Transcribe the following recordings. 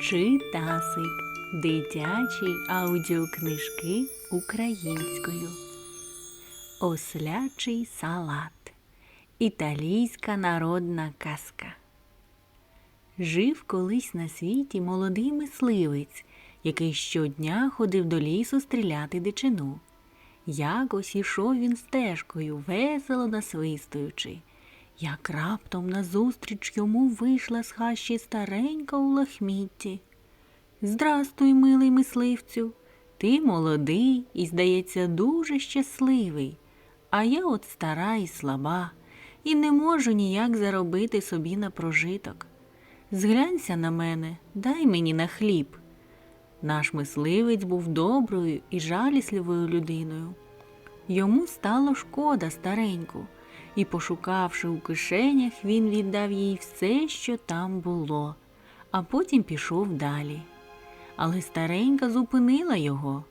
Читасик. Дитячі аудіокнижки українською. Ослячий салат. Італійська народна казка. Жив колись на світі молодий мисливець, який щодня ходив до лісу стріляти дичину. Якось ішов він стежкою, весело насвистуючи. Як раптом назустріч йому вийшла з хащі старенька у лахмітті. Здрастуй, милий мисливцю. Ти молодий і, здається, дуже щасливий. А я от стара і слаба, і не можу ніяк заробити собі на прожиток. Зглянься на мене, дай мені на хліб. Наш мисливець був доброю і жалісливою людиною. Йому стало шкода стареньку, і, пошукавши у кишенях, він віддав їй все, що там було, а потім пішов далі. Але старенька зупинила його.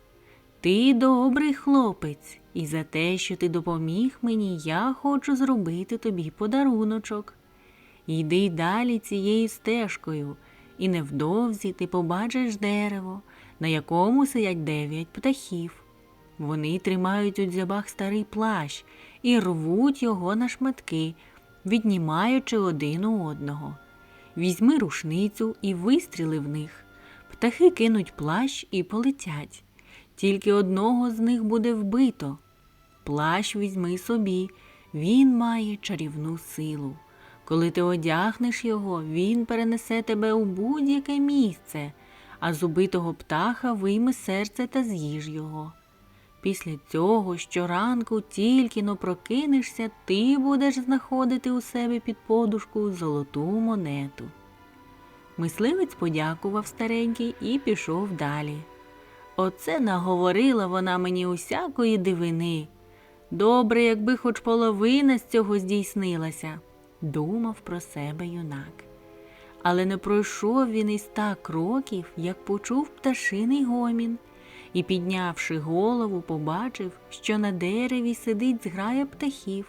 Ти добрий хлопець, і за те, що ти допоміг мені, я хочу зробити тобі подаруночок. Йди далі цією стежкою, і невдовзі ти побачиш дерево, на якому сидять дев'ять птахів. Вони тримають у дзьобах старий плащ і рвуть його на шматки, віднімаючи один у одного. Візьми рушницю і вистріли в них. Птахи кинуть плащ і полетять. Тільки одного з них буде вбито. Плащ візьми собі, він має чарівну силу. Коли ти одягнеш його, він перенесе тебе у будь-яке місце, а з убитого птаха вийме серце та з'їж його. Після цього щоранку тільки но прокинешся, ти будеш знаходити у себе під подушку золоту монету. Мисливець подякував старенький і пішов далі. Оце наговорила вона мені усякої дивини. Добре, якби хоч половина з цього здійснилася, думав про себе юнак. Але не пройшов він і ста кроків, як почув пташиний гомін, і, піднявши голову, побачив, що на дереві сидить зграя птахів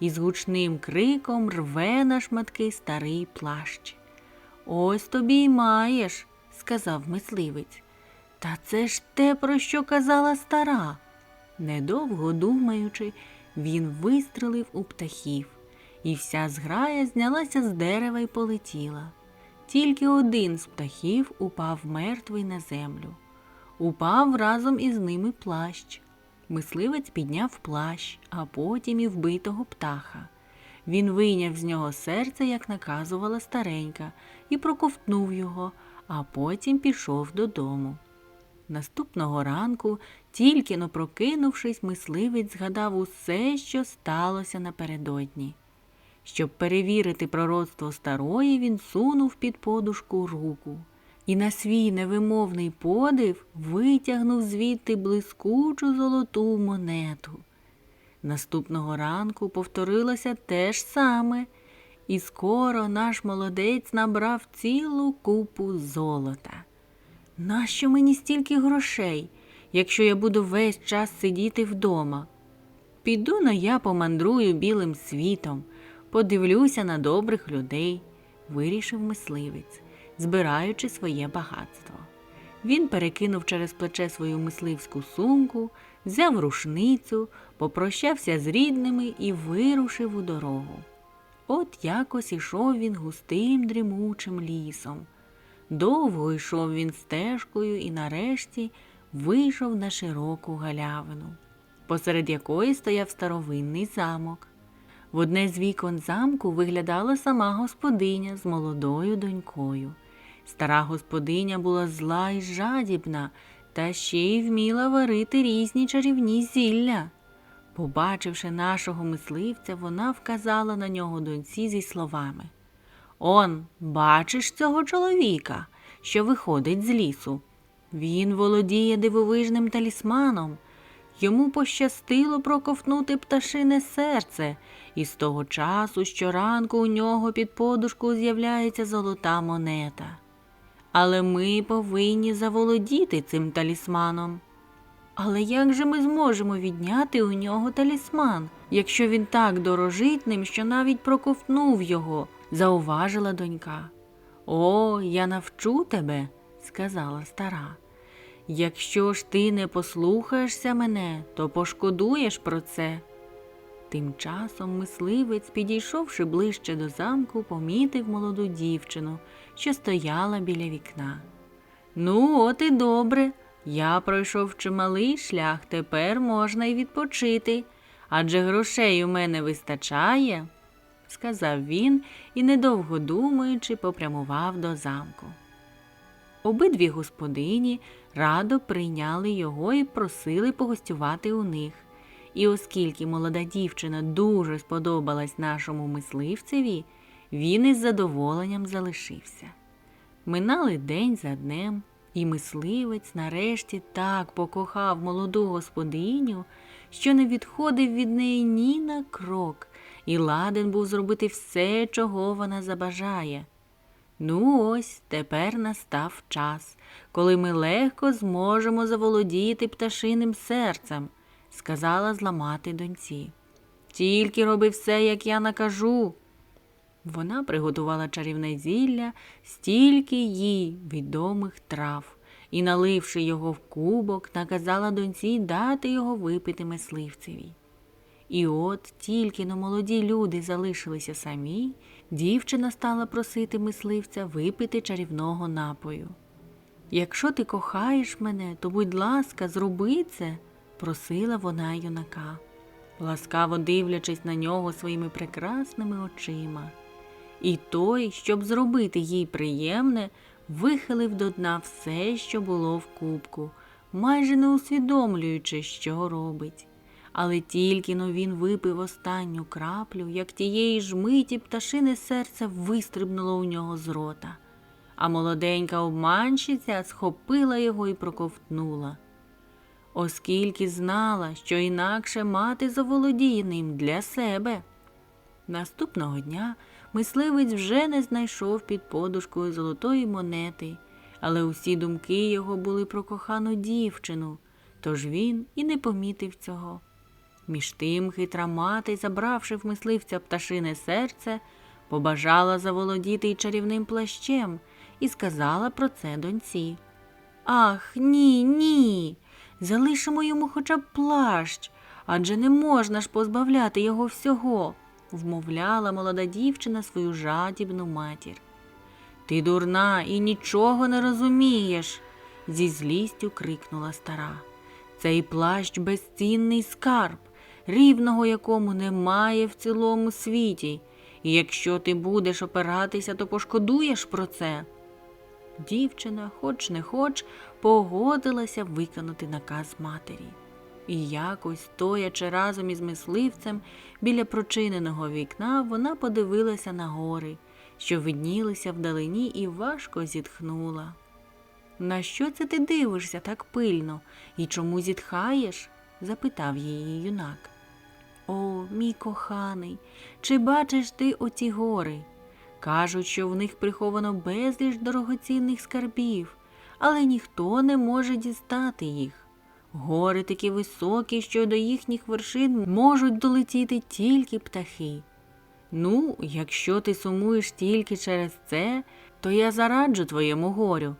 і з гучним криком рве на шматки старий плащ. Ось тобі й маєш, сказав мисливець. Та це ж те, про що казала стара. Недовго думаючи, він вистрелив у птахів, і вся зграя знялася з дерева й полетіла. Тільки один з птахів упав мертвий на землю. Упав разом із ними плащ. Мисливець підняв плащ, а потім і вбитого птаха. Він вийняв з нього серце, як наказувала старенька, і проковтнув його, а потім пішов додому. Наступного ранку, тільки но прокинувшись, мисливець згадав усе, що сталося напередодні. Щоб перевірити пророцтво старої, він сунув під подушку руку і на свій невимовний подив витягнув звідти блискучу золоту монету. Наступного ранку повторилося те ж саме, і скоро наш молодець набрав цілу купу золота. Нащо мені стільки грошей, якщо я буду весь час сидіти вдома? Піду на я помандрую білим світом, подивлюся на добрих людей, вирішив мисливець, збираючи своє багатство. Він перекинув через плече свою мисливську сумку, взяв рушницю, попрощався з рідними і вирушив у дорогу. От якось ішов він густим дрімучим лісом. Довго йшов він стежкою і нарешті вийшов на широку галявину, посеред якої стояв старовинний замок. В одне з вікон замку виглядала сама господиня з молодою донькою. Стара господиня була зла і жадібна, та ще й вміла варити різні чарівні зілля. Побачивши нашого мисливця, вона вказала на нього доньці зі словами Он, бачиш цього чоловіка, що виходить з лісу. Він володіє дивовижним талісманом. Йому пощастило проковтнути пташине серце, і з того часу щоранку у нього під подушку з'являється золота монета. Але ми повинні заволодіти цим талісманом. Але як же ми зможемо відняти у нього талісман, якщо він так дорожить ним, що навіть проковтнув його, зауважила донька. О, я навчу тебе, сказала стара. Якщо ж ти не послухаєшся мене, то пошкодуєш про це. Тим часом мисливець, підійшовши ближче до замку, помітив молоду дівчину, що стояла біля вікна. Ну, от і добре. Я пройшов чималий шлях, тепер можна й відпочити, адже грошей у мене вистачає, сказав він і, недовго думаючи, попрямував до замку. Обидві господині радо прийняли його і просили погостювати у них. І оскільки молода дівчина дуже сподобалась нашому мисливцеві, він із задоволенням залишився. Минали день за днем, і мисливець нарешті так покохав молоду господиню, що не відходив від неї ні на крок, і ладен був зробити все, чого вона забажає. Ну, ось тепер настав час, коли ми легко зможемо заволодіти пташиним серцем, сказала зламати доньці. Тільки роби все, як я накажу. Вона приготувала чарівне зілля, стільки їй відомих трав, і, наливши його в кубок, наказала доньці дати його випити мисливцеві. І от тільки но молоді люди залишилися самі, дівчина стала просити мисливця випити чарівного напою. Якщо ти кохаєш мене, то, будь ласка, зроби це, просила вона юнака, ласкаво дивлячись на нього своїми прекрасними очима. І той, щоб зробити їй приємне, вихилив до дна все, що було в кубку, майже не усвідомлюючи, що робить. Але тільки но він випив останню краплю, як тієї ж миті пташине серце вистрибнуло у нього з рота, а молоденька обманщиця схопила його і проковтнула. Оскільки знала, що інакше мати заволодіє ним для себе. Наступного дня мисливець вже не знайшов під подушкою золотої монети, але усі думки його були про кохану дівчину, тож він і не помітив цього. Між тим хитра мати, забравши в мисливця пташине серце, побажала заволодіти й чарівним плащем і сказала про це доньці. Ах, ні, ні. Залишимо йому хоча б плащ, адже не можна ж позбавляти його всього, вмовляла молода дівчина свою жадібну матір. Ти дурна і нічого не розумієш, зі злістю крикнула стара. Цей плащ безцінний скарб, рівного якому немає в цілому світі, і якщо ти будеш опиратися, то пошкодуєш про це. Дівчина, хоч не хоч, погодилася виконати наказ матері. І якось, стоячи разом із мисливцем біля прочиненого вікна, вона подивилася на гори, що виднілися вдалині, і важко зітхнула. На що це ти дивишся так пильно і чому зітхаєш? запитав її юнак. О, мій коханий, чи бачиш ти оці гори? Кажуть, що в них приховано безліч дорогоцінних скарбів, але ніхто не може дістати їх. Гори такі високі, що до їхніх вершин можуть долетіти тільки птахи. Ну, якщо ти сумуєш тільки через це, то я зараджу твоєму горю,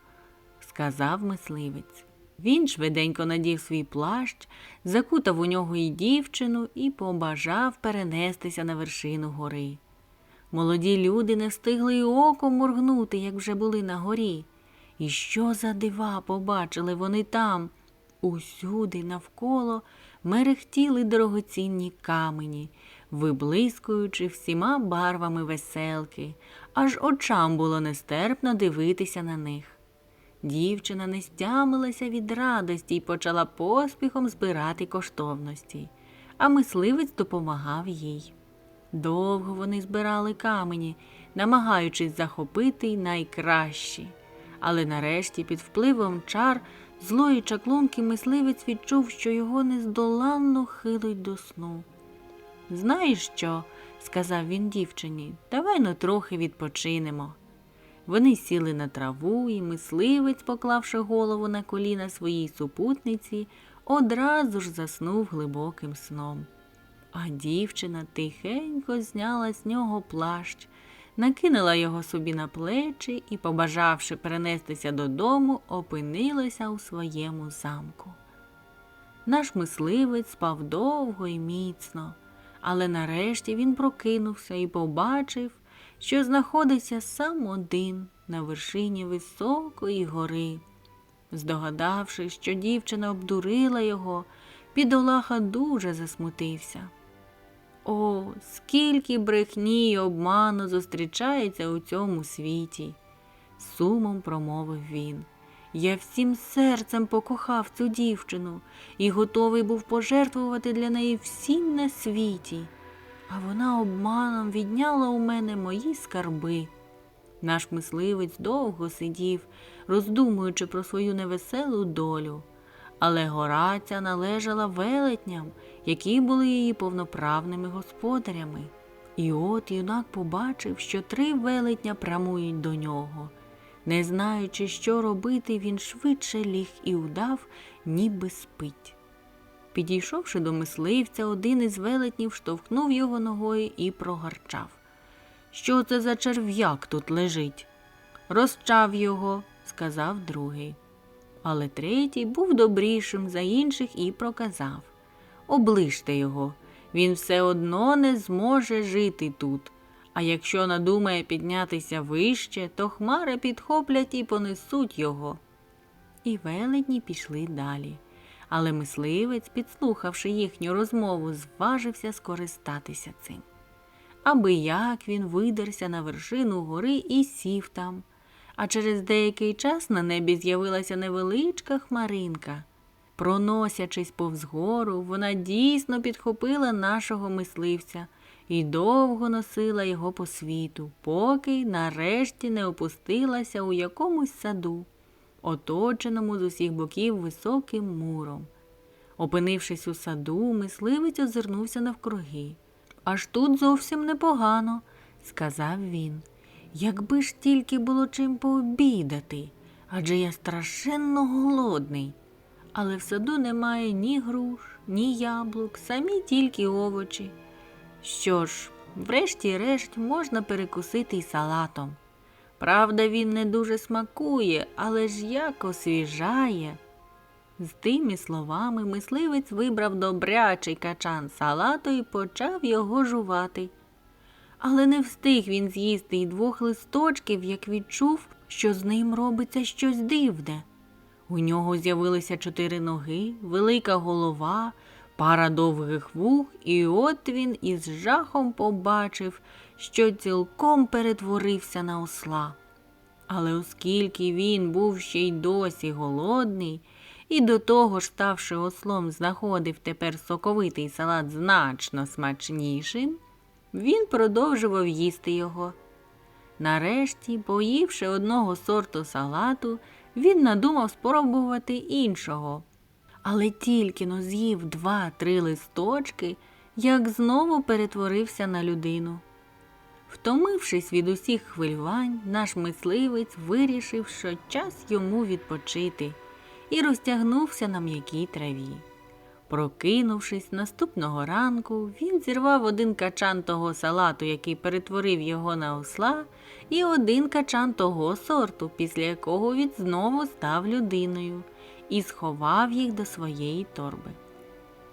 сказав мисливець. Він швиденько надів свій плащ, закутав у нього і дівчину і побажав перенестися на вершину гори. Молоді люди не встигли й оком моргнути, як вже були на горі. І що за дива побачили вони там? Усюди навколо мерехтіли дорогоцінні камені, виблискуючи всіма барвами веселки, аж очам було нестерпно дивитися на них. Дівчина не стямилася від радості і почала поспіхом збирати коштовності, а мисливець допомагав їй. Довго вони збирали камені, намагаючись захопити найкращі. Але нарешті, під впливом чар злої чаклунки, мисливець відчув, що його нездоланно хилить до сну. Знаєш що? сказав він дівчині, давай ну трохи відпочинемо. Вони сіли на траву, і мисливець, поклавши голову на коліна своїй супутниці, одразу ж заснув глибоким сном. А дівчина тихенько зняла з нього плащ, накинула його собі на плечі і, побажавши перенестися додому, опинилася у своєму замку. Наш мисливець спав довго і міцно, але нарешті він прокинувся і побачив, що знаходиться сам один на вершині високої гори. Здогадавшись, що дівчина обдурила його, підолаха дуже засмутився. О, скільки брехні й обману зустрічається у цьому світі, сумом промовив він. Я всім серцем покохав цю дівчину і готовий був пожертвувати для неї всім на світі, а вона обманом відняла у мене мої скарби. Наш мисливець довго сидів, роздумуючи про свою невеселу долю, але гора ця належала велетням, які були її повноправними господарями. І от юнак побачив, що три велетня прямують до нього. Не знаючи, що робити, він швидше ліг і удав, ніби спить. Підійшовши до мисливця, один із велетнів штовхнув його ногою і прогарчав. Що це за черв'як тут лежить? Розчав його, сказав другий. Але третій був добрішим за інших і проказав Оближте його, він все одно не зможе жити тут. А якщо надумає піднятися вище, то хмари підхоплять і понесуть його. І велетні пішли далі. Але мисливець, підслухавши їхню розмову, зважився скористатися цим. Аби як він видерся на вершину гори і сів там. А через деякий час на небі з'явилася невеличка хмаринка. Проносячись повз гору, вона дійсно підхопила нашого мисливця і довго носила його по світу, поки нарешті не опустилася у якомусь саду, оточеному з усіх боків високим муром. Опинившись у саду, мисливець озирнувся навкруги. Аж тут зовсім непогано, сказав він. Якби ж тільки було чим пообідати, адже я страшенно голодний. Але в саду немає ні груш, ні яблук, самі тільки овочі. Що ж, врешті-решт можна перекусити й салатом. Правда, він не дуже смакує, але ж як освіжає. З тими словами мисливець вибрав добрячий качан салату і почав його жувати. Але не встиг він з'їсти й двох листочків, як відчув, що з ним робиться щось дивне. У нього з'явилися чотири ноги, велика голова, пара довгих вух, і от він із жахом побачив, що цілком перетворився на осла. Але оскільки він був ще й досі голодний, і до того ж, ставши ослом, знаходив тепер соковитий салат значно смачнішим, він продовжував їсти його. Нарешті, поївши одного сорту салату, він надумав спробувати іншого. Але тільки но з'їв два-три листочки, як знову перетворився на людину. Втомившись від усіх хвилювань, наш мисливець вирішив, що час йому відпочити, і розтягнувся на м'якій траві. Прокинувшись наступного ранку, він зірвав один качан того салату, який перетворив його на осла, і один качан того сорту, після якого він знову став людиною, і сховав їх до своєї торби.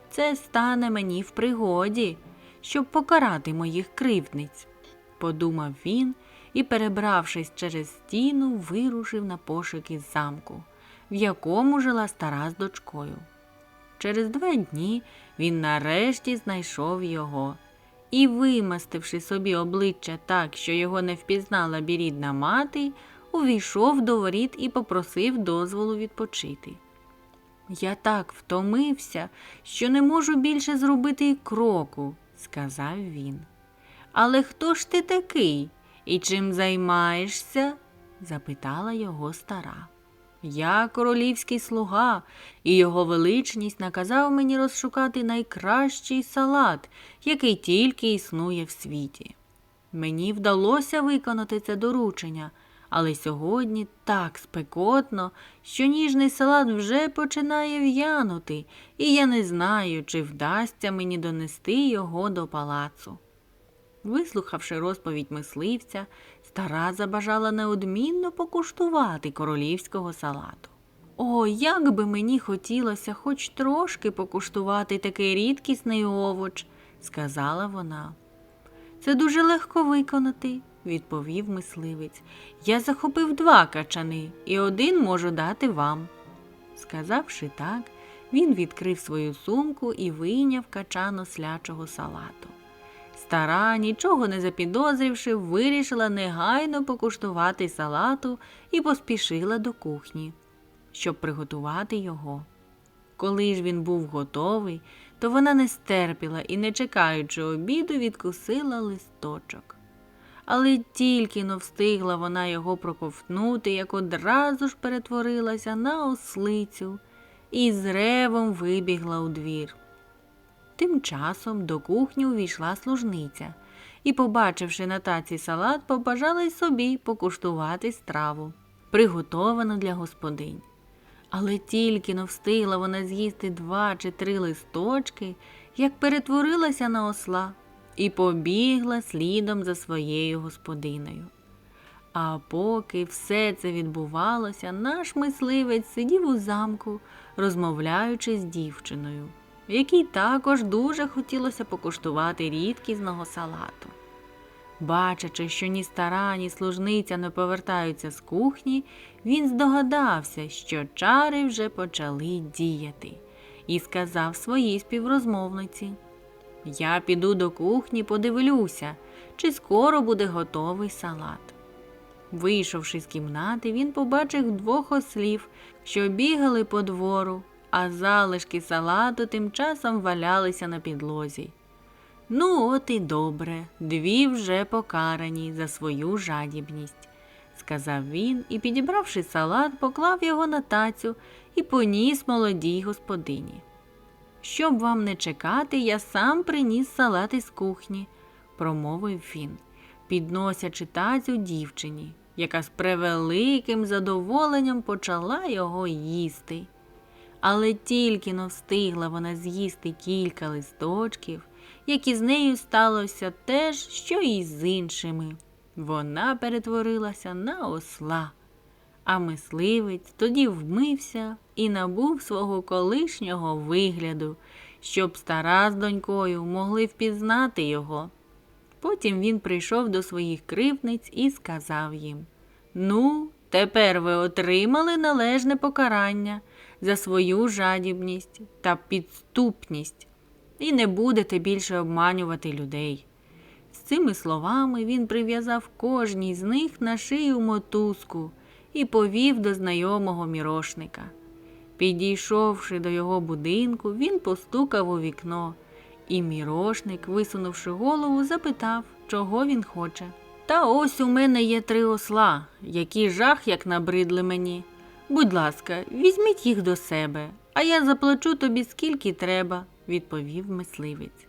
Це стане мені в пригоді, щоб покарати моїх кривдниць, подумав він і, перебравшись через стіну, вирушив на пошуки замку, в якому жила стара з дочкою. Через два дні він нарешті знайшов його і, вимастивши собі обличчя так, що його не впізнала бірідна мати, увійшов до воріт і попросив дозволу відпочити. Я так втомився, що не можу більше зробити й кроку, сказав він. Але хто ж ти такий і чим займаєшся? запитала його стара. Я королівський слуга, і його величність наказав мені розшукати найкращий салат, який тільки існує в світі. Мені вдалося виконати це доручення, але сьогодні так спекотно, що ніжний салат вже починає в'янути, і я не знаю, чи вдасться мені донести його до палацу. Вислухавши розповідь мисливця, стара забажала неодмінно покуштувати королівського салату. О, як би мені хотілося хоч трошки покуштувати такий рідкісний овоч, сказала вона. Це дуже легко виконати, відповів мисливець. Я захопив два качани і один можу дати вам. Сказавши так, він відкрив свою сумку і вийняв качан ослячого салату. Стара, нічого не запідозрівши, вирішила негайно покуштувати салату і поспішила до кухні, щоб приготувати його. Коли ж він був готовий, то вона не стерпіла і, не чекаючи обіду, відкусила листочок. Але тільки но встигла вона його проковтнути, як одразу ж перетворилася на ослицю і з ревом вибігла у двір. Тим часом до кухні увійшла служниця і, побачивши на таці салат, побажала й собі покуштувати страву, приготовану для господинь. Але тільки но встигла вона з'їсти два чи три листочки, як перетворилася на осла і побігла слідом за своєю господиною. А поки все це відбувалося, наш мисливець сидів у замку, розмовляючи з дівчиною, якій також дуже хотілося покуштувати рідкісного салату. Бачачи, що ні стара, ні служниця не повертаються з кухні, він здогадався, що чари вже почали діяти, і сказав своїй співрозмовниці Я піду до кухні, подивлюся, чи скоро буде готовий салат. Вийшовши з кімнати, він побачив двох ослів, що бігали по двору, а залишки салату тим часом валялися на підлозі. Ну, от і добре, дві вже покарані за свою жадібність, сказав він і, підібравши салат, поклав його на тацю і поніс молодій господині. Щоб вам не чекати, я сам приніс салат із кухні, промовив він, підносячи тацю дівчині, яка з превеликим задоволенням почала його їсти. Але тільки но встигла вона з'їсти кілька листочків, як і з нею сталося те ж, що і з іншими. Вона перетворилася на осла. А мисливець тоді вмився і набув свого колишнього вигляду, щоб стара з донькою могли впізнати його. Потім він прийшов до своїх кривниць і сказав їм Ну, тепер ви отримали належне покарання за свою жадібність та підступність і не будете більше обманювати людей. З цими словами він прив'язав кожній з них на шию мотузку і повів до знайомого мірошника. Підійшовши до його будинку, він постукав у вікно, і мірошник, висунувши голову, запитав, чого він хоче. Та ось у мене є три осла, які жах як набридли мені. Будь ласка, візьміть їх до себе, а я заплачу тобі скільки треба, відповів мисливець.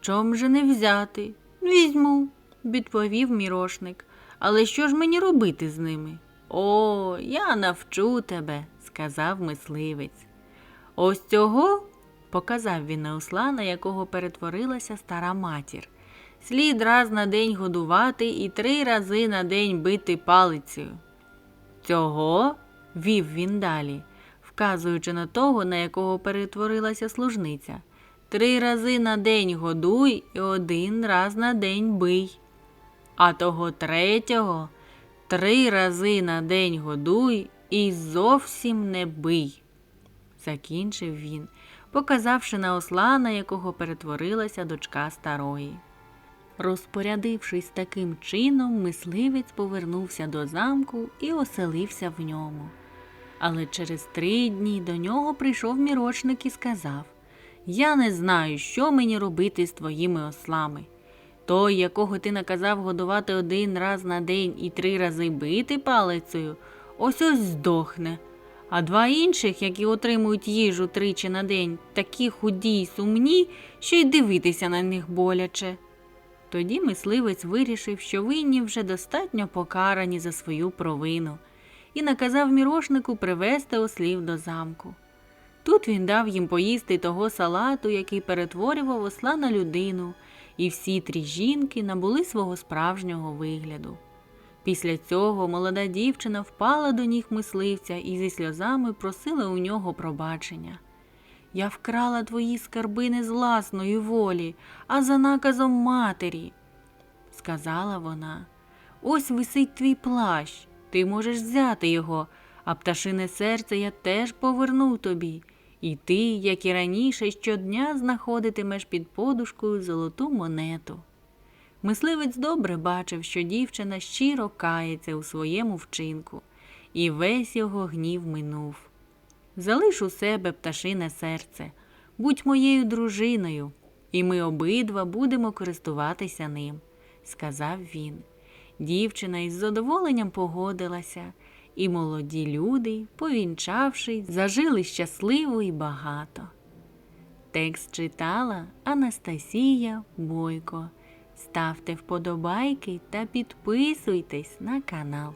Чом же не взяти? Візьму, відповів мірошник. Але що ж мені робити з ними? О, я навчу тебе, сказав мисливець. Ось цього, показав він на осла, на якого перетворилася стара матір. Слід раз на день годувати і три рази на день бити палицею. Цього вів він далі, вказуючи на того, на якого перетворилася служниця. Три рази на день годуй і один раз на день бий. А того третього три рази на день годуй і зовсім не бий. Закінчив він, показавши на осла, на якого перетворилася дочка старої. Розпорядившись таким чином, мисливець повернувся до замку і оселився в ньому. Але через три дні до нього прийшов мірочник і сказав Я не знаю, що мені робити з твоїми ослами. Той, якого ти наказав годувати один раз на день і три рази бити палицею, ось ось здохне. А два інших, які отримують їжу тричі на день, такі худі й сумні, що й дивитися на них боляче. Тоді мисливець вирішив, що винні вже достатньо покарані за свою провину, і наказав мірошнику привезти ослів до замку. Тут він дав їм поїсти того салату, який перетворював осла на людину, і всі три жінки набули свого справжнього вигляду. Після цього молода дівчина впала до ніг мисливця і зі сльозами просила у нього пробачення. Я вкрала твої скарби не з власної волі, а за наказом матері, сказала вона. Ось висить твій плащ, ти можеш взяти його, а пташине серце я теж поверну тобі. І ти, як і раніше, щодня знаходитимеш під подушкою золоту монету. Мисливець добре бачив, що дівчина щиро кається у своєму вчинку, і весь його гнів минув. Залиш у себе пташине серце, будь моєю дружиною, і ми обидва будемо користуватися ним, сказав він. Дівчина із задоволенням погодилася, і молоді люди, повінчавшись, зажили щасливо і багато. Текст читала Анастасія Бойко. Ставте вподобайки та підписуйтесь на канал.